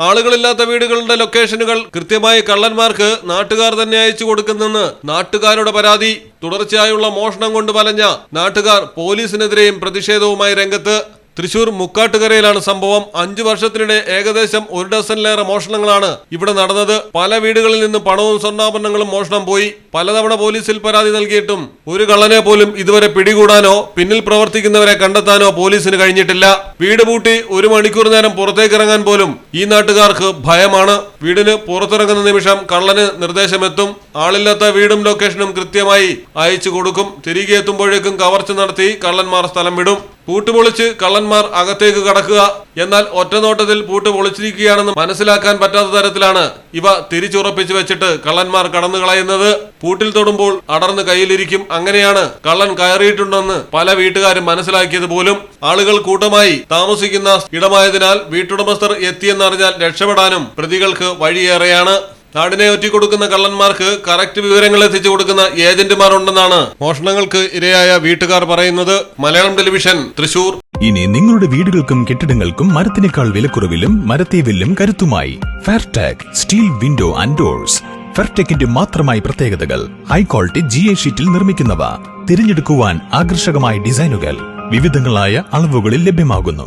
ആളുകളില്ലാത്ത വീടുകളുടെ ലൊക്കേഷനുകൾ കൃത്യമായി കള്ളന്മാർക്ക് നാട്ടുകാർ തന്നെ അയച്ചു കൊടുക്കുന്നെന്ന് നാട്ടുകാരുടെ പരാതി. തുടർച്ചയായുള്ള മോഷണം കൊണ്ട് വലഞ്ഞ നാട്ടുകാർ പോലീസിനെതിരെയും പ്രതിഷേധവുമായി രംഗത്ത് തൃശൂർ മുക്കാട്ടുകരയിലാണ് സംഭവം. അഞ്ചു വർഷത്തിനിടെ ഏകദേശം ഒരു ഡസനിലേറെ മോഷണങ്ങളാണ് ഇവിടെ നടന്നത്. പല വീടുകളിൽ നിന്ന് പണവും സ്വർണാഭരണങ്ങളും മോഷണം പോയി. പലതവണ പോലീസിൽ പരാതി നൽകിയിട്ടും ഒരു കള്ളനെ പോലും ഇതുവരെ പിടികൂടാനോ പിന്നിൽ പ്രവർത്തിക്കുന്നവരെ കണ്ടെത്താനോ പോലീസിന് കഴിഞ്ഞിട്ടില്ല. വീട് പൂട്ടി ഒരു മണിക്കൂർ നേരം പുറത്തേക്ക് ഇറങ്ങാൻ പോലും ഈ നാട്ടുകാർക്ക് ഭയമാണ്. വീടിന് പുറത്തിറങ്ങുന്ന നിമിഷം കള്ളന് നിർദ്ദേശമെത്തും. ആളില്ലാത്ത വീടും ലൊക്കേഷനും കൃത്യമായി അയച്ചു കൊടുക്കും. തിരികെ എത്തുമ്പോഴേക്കും കവർച്ച നടത്തി കള്ളന്മാർ സ്ഥലം വിടും. പൂട്ട് പൊളിച്ച് കള്ളന്മാർ അകത്തേക്ക് കടക്കുക. എന്നാൽ ഒറ്റനോട്ടത്തിൽ പൂട്ട് പൊളിച്ചിരിക്കുകയാണെന്ന് മനസ്സിലാക്കാൻ പറ്റാത്ത തരത്തിലാണ് ഇവ തിരിച്ചുറപ്പിച്ചു വെച്ചിട്ട് കള്ളന്മാർ കടന്നു കളയുന്നത് പൂട്ടിൽ തൊടുമ്പോൾ അടർന്ന് കയ്യിലിരിക്കും. അങ്ങനെയാണ് കള്ളൻ കയറിയിട്ടുണ്ടെന്ന് പല വീട്ടുകാരും മനസ്സിലാക്കിയത് പോലും. ആളുകൾ കൂട്ടമായി താമസിക്കുന്ന ഇടമായതിനാൽ വീട്ടുടമസ്ഥർ എത്തിയെന്നറിഞ്ഞാൽ രക്ഷപ്പെടാനും പ്രതികൾക്ക് വഴിയേറെയാണ്. നാടിനെ ഒറ്റിക്കൊടുക്കുന്ന കള്ളന്മാർക്ക് കറക്റ്റ് വിവരങ്ങൾ എത്തിച്ചു കൊടുക്കുന്ന ഏജന്റുമാർ ഉണ്ടെന്നാണ് മോഷണങ്ങൾക്ക് ഇരയായ വീട്ടുകാർ പറയുന്നത് മലയാളം ടെലിവിഷൻ തൃശൂർ. ഇനി നിങ്ങളുടെ വീടുകൾക്കും കെട്ടിടങ്ങൾക്കും മരത്തിനേക്കാൾ വിലക്കുറവിലും മരത്തെ വില്ലും കരുത്തുമായി Fairtag steel window and doors ഫെയർടെക്കിന്റെ മാത്രമായി പ്രത്യേകതകൾ ഹൈ ക്വാളിറ്റി ജി എ ഷീറ്റിൽ നിർമ്മിക്കുന്നവ. തിരഞ്ഞെടുക്കുവാൻ ആകർഷകമായ ഡിസൈനുകൾ വിവിധങ്ങളായ അളവുകളിൽ ലഭ്യമാകുന്നു.